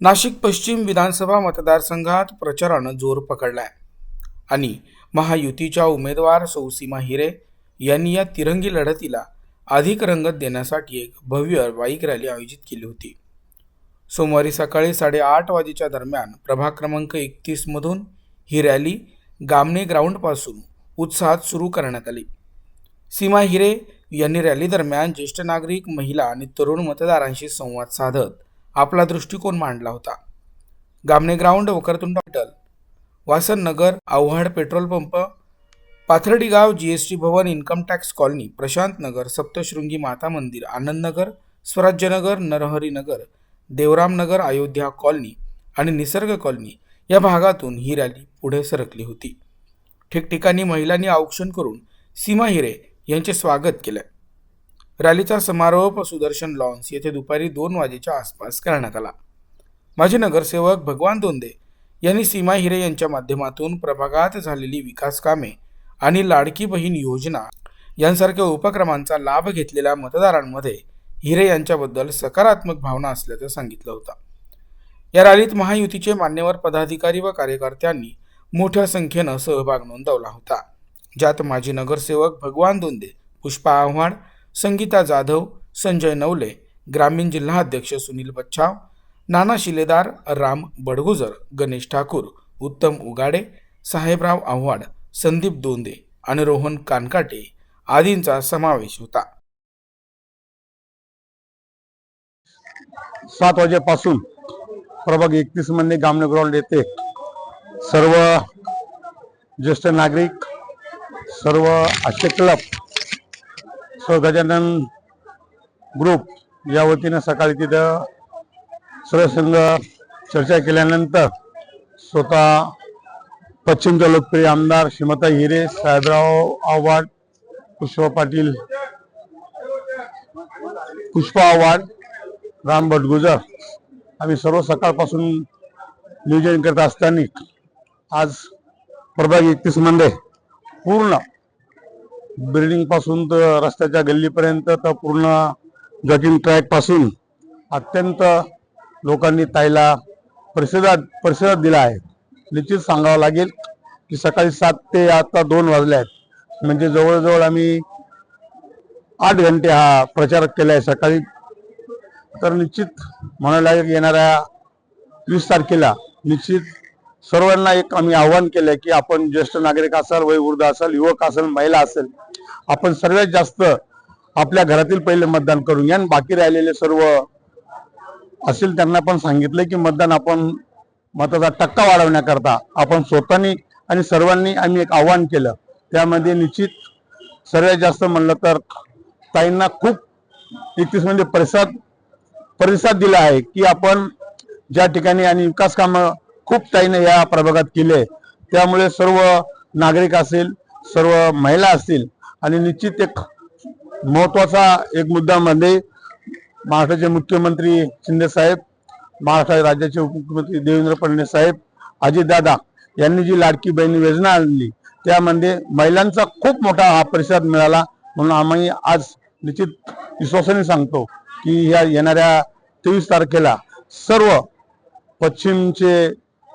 नाशिक पश्चिम विधानसभा मतदारसंघात प्रचारानं जोर पकडलाय. आणि महायुतीच्या उमेदवार सौसीमा हिरे यांनी या तिरंगी लढतीला अधिक रंगत देण्यासाठी एक भव्य बाईक रॅली आयोजित केली होती. सोमवारी सकाळी साडेआठ वाजेच्या दरम्यान प्रभाग क्रमांक एकतीसमधून ही रॅली गामणे ग्राउंडपासून उत्साहात सुरू करण्यात आली. सीमा हिरे यांनी रॅली दरम्यान ज्येष्ठ नागरिक महिला आणि तरुण मतदारांशी संवाद साधत आपला दृष्टिकोन मांडला होता. Gamane ground Vakratund hotel Vasan Nagar Avhad petrol pump Pathardigaon G S T Bhavan income tax colony Prashant Nagar Saptashrungi Mata Mandir Anandnagar Nagar Narharinagar Devramnagar Ayodhya colony आणि निसर्ग कॉलनी या भागातून ही रॅली पुढे सरकली होती. ठिकठिकाणी महिलांनी औक्षण करून सीमा हिरे यांचे स्वागत केलं. रॅलीचा समारोप सुदर्शन लॉन्स येथे दुपारी दोन वाजेच्या आसपास करण्यात आला. माजी नगरसेवक भगवान दोंदे यांनी सीमा हिरे यांच्या माध्यमातून प्रभागात झालेली विकास कामे आणि लाडकी बहीण योजना यांसारख्या उपक्रमांचा लाभ घेतलेल्या मतदारांमध्ये हिरे यांच्याबद्दल सकारात्मक भावना असल्याचं सांगितलं होतं. या रॅलीत महायुतीचे मान्यवर पदाधिकारी व कार्यकर्त्यांनी मोठ्या संख्येनं सहभाग नोंदवला होता. ज्यात माजी नगरसेवक भगवान दोंदे पुष्पा आव्हाड संगीता जाधव संजय नवले ग्रामीण जिल्हाध्यक्ष सुनील बच्छाव नाना शिलेदार राम बडगुजर गणेश ठाकूर उत्तम उगाडे साहेबराव आव्हाड संदीप दोंदे आणि रोहन कानकाटे आदींचा समावेश होता. सात वाजेपासून प्रभाग एकतीसमध्ये गामने ग्राउंड येथे सर्व ज्येष्ठ नागरिक सर्व आशे क्लब सर्व गजानन ग्रुप या वतीनं सकाळी तिथं सर्वसंघ चर्चा केल्यानंतर स्वतः पश्चिमच्या लोकप्रिय आमदार श्रीमता हिरे साहेबराव आव्हाड पुष्पा पाटील पुष्पा आव्हाड राम भटगुजर. आम्ही सर्व सकाळपासून नियोजन करत असताना आज प्रभाग एकतीसमध्ये पूर्ण बिल्डिंगपासून तर रस्त्याच्या गल्लीपर्यंत तर पूर्ण जॉगिंग ट्रॅकपासून अत्यंत लोकांनी ताईला प्रतिसाद प्रतिसाद दिला आहे. निश्चित सांगावं लागेल की सकाळी सात ते आता दोन वाजले आहेत म्हणजे जवळजवळ आम्ही आठ घंटे हा प्रचार केला आहे सकाळी तर निश्चित म्हणायला येणाऱ्या वीस तारखेला निश्चित सर्वांना एक आम्ही आव्हान केलंय की आपण ज्येष्ठ नागरिक असाल वयोवृद्ध असाल युवक असेल महिला असेल आपण सर्वात जास्त आपल्या घरातील पहिले मतदान करून घ्या आणि बाकी राहिलेले सर्व असेल त्यांना पण सांगितलंय की मतदान आपण मताचा टक्का वाढवण्याकरता आपण स्वतःनी आणि सर्वांनी आम्ही एक आव्हान केलं. त्यामध्ये निश्चित सर्वात जास्त म्हणलं तर ताईंना खूप एकतीस म्हणजे प्रसाद प्रतिसाद दिला आहे की आपण ज्या ठिकाणी आणि विकास कामं खूप ताईने या प्रभागात केले त्यामुळे सर्व नागरिक असेल सर्व महिला असतील आणि निश्चित एक महत्त्वाचा एक मुद्दा म्हणजे महाराष्ट्राचे मुख्यमंत्री शिंदे साहेब महाराष्ट्र राज्याचे उपमुख्यमंत्री देवेंद्र फडणवीस साहेब अजितदादा यांनी जी लाडकी बहीण योजना आणली त्यामध्ये महिलांचा खूप मोठा हा प्रतिसाद मिळाला म्हणून आम्ही आज निश्चित विश्वासाने सांगतो की ह्या येणाऱ्या तेवीस तारखेला सर्व पश्चिमचे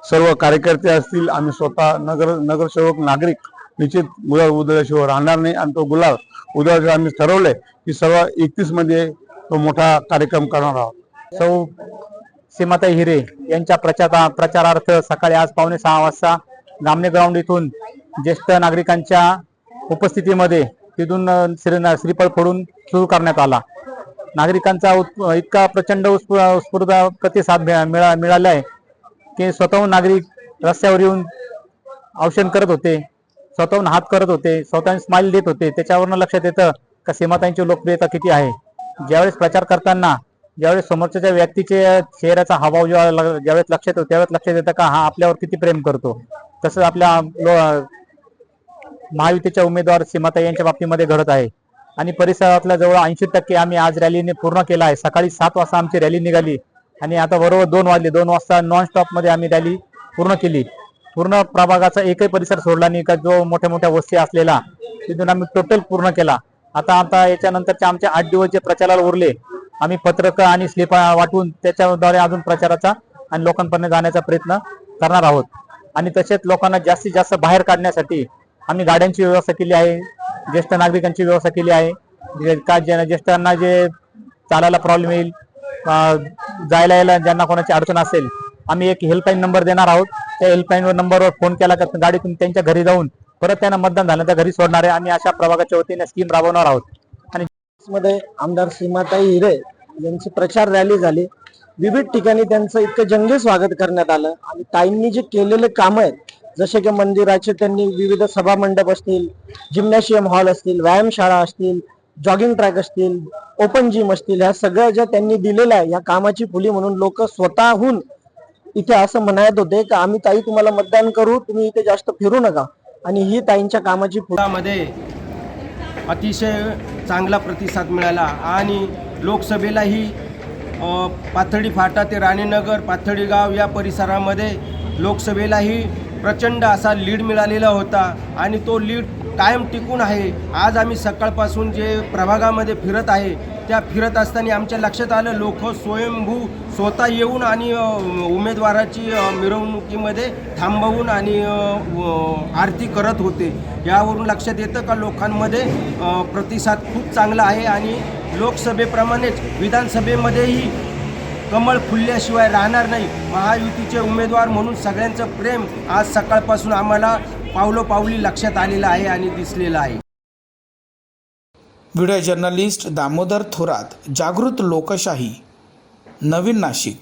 सर्व कार्यकर्ते असतील आम्ही स्वतः नगर नगरसेवक नागरिक निश्चित गुलाल उधळल्याशिवाय राहणार नाही. आणि तो गुलाल उधळल्याशिवाय आम्ही ठरवलंय की सर्व एकतीसमध्ये तो मोठा कार्यक्रम करणार आहोत. सौ सीमाताई हिरे यांच्या प्रचार प्रचारार्थ सकाळी आज पावणे सहा वाजता गामणे ग्राउंड इथून ज्येष्ठ नागरिकांच्या उपस्थितीमध्ये तिथून श्री श्रीफळ फोडून सुरू करण्यात आला. नागरिकांचा इतका प्रचंड उत्स्फू- उत्स्फूर्त प्रतिसाद मिळा मिळा- मिळाला आहे की स्वतःहून नागरिक रस्त्यावर येऊन औषण करत होते स्वतःहून हात करत होते स्वतःहून स्माइल देत होते. त्याच्यावरनं लक्षात येतं का सीमाताईंची लोकप्रियता किती आहे. ज्यावेळेस प्रचार करताना ज्यावेळेस समोरच्या व्यक्तीचे चेहऱ्याचा हावभाव जेव्हा ल- ज्यावेळेस लक्षात येतो त्यावेळेस लक्षात येतं का हा आपल्यावर किती प्रेम करतो. तसंच आपल्या लो- महायुतीच्या उमेदवार सीमाताई यांच्या बाबतीमध्ये घडत आहे. आणि परिसरातल्या जवळ ऐंशी टक्के आम्ही आज रॅलीने पूर्ण केला आहे. सकाळी सात वाजता आमची रॅली निघाली आणि आता बरोबर दोन वाजले. दोन वाजता नॉनमध्ये आम्ही रॅली पूर्ण केली. पूर्ण प्रभागाचा एकही परिसर सोडला नाही का? जो मोठ्या मोठ्या वस्ती असलेला तिथून आम्ही टोटल पूर्ण केला. आता आता याच्यानंतरचे आमचे आठ दिवस जे प्रचाराला उरले आम्ही पत्रक आणि स्लिप वाटून त्याच्याद्वारे अजून प्रचाराचा आणि लोकांपर्यंत जाण्याचा प्रयत्न करणार आहोत. आणि तसेच लोकांना जास्तीत जास्त बाहेर काढण्यासाठी आम्ही गाड्यांची व्यवस्था केली आहे. ज्येष्ठ नागरिकांची व्यवस्था केली आहे. का ज्येष्ठांना जे चालायला प्रॉब्लेम येईल जायला यायला ज्यांना कोणाची अडचण असेल आम्ही एक हेल्पलाईन नंबर देणार आहोत. त्या हेल्पलाईनवर नंबरवर फोन केला तर गाडीतून त्यांच्या घरी जाऊन परत त्यांना मतदान झाल्यानंतर घरी सोडणार आहे. आम्ही अशा प्रभागाच्या वतीने स्कीम राबवणार आहोत. आणि मध्ये आमदार सीमाताई हिरे यांची प्रचार रॅली झाली. विविध ठिकाणी त्यांचं इतकं जंगी स्वागत करण्यात आलं. आणि ताईंनी जे केलेले कामं आहेत जसे की मंदिराचे त्यांनी विविध सभा मंडप असतील जिम्नॅशियम हॉल असतील व्यायामशाळा असतील जॉगिंग ट्रॅक असतील ओपन जिम असतील ह्या सगळ्या ज्या त्यांनी दिलेल्या आहे या कामाची फुली म्हणून लोक स्वतःहून इथे असं म्हणत होते की आम्ही ताई तुम्हाला मतदान करू तुम्ही इथे जास्त फिरू नका. आणि ही ताईंच्या कामाची फुलामध्ये अतिशय चांगला प्रतिसाद मिळाला आणि लोकसभेलाही पाथडी फाटा ते राणीनगर पाथडी गाव या परिसरामध्ये लोकसभेलाही प्रचंड असा लीड मिळालेला होता आणि तो लीड कायम टिकून आहे. आज आम्ही सकाळपासून जे प्रभागामध्ये फिरत आहे त्या फिरत असताना आमच्या लक्षात आलं लोक स्वयंभू स्वतः येऊन आणि उमेदवाराची मिरवणुकीमध्ये थांबवून आणि आरती करत होते. यावरून लक्षात येतं का लोकांमध्ये प्रतिसाद खूप चांगला आहे आणि लोकसभेप्रमाणेच विधानसभेमध्येही कमळ फुलल्याशिवाय राहणार नाही. महायुतीचे उमेदवार म्हणून सगळ्यांचं प्रेम आज सकाळपासून आम्हाला पावलोपावली लक्षात आलेलं आहे आणि दिसलेलं आहे. व्हिडिओ जर्नलिस्ट दामोदर थोरात जागृत लोकशाही नवीन नाशिक.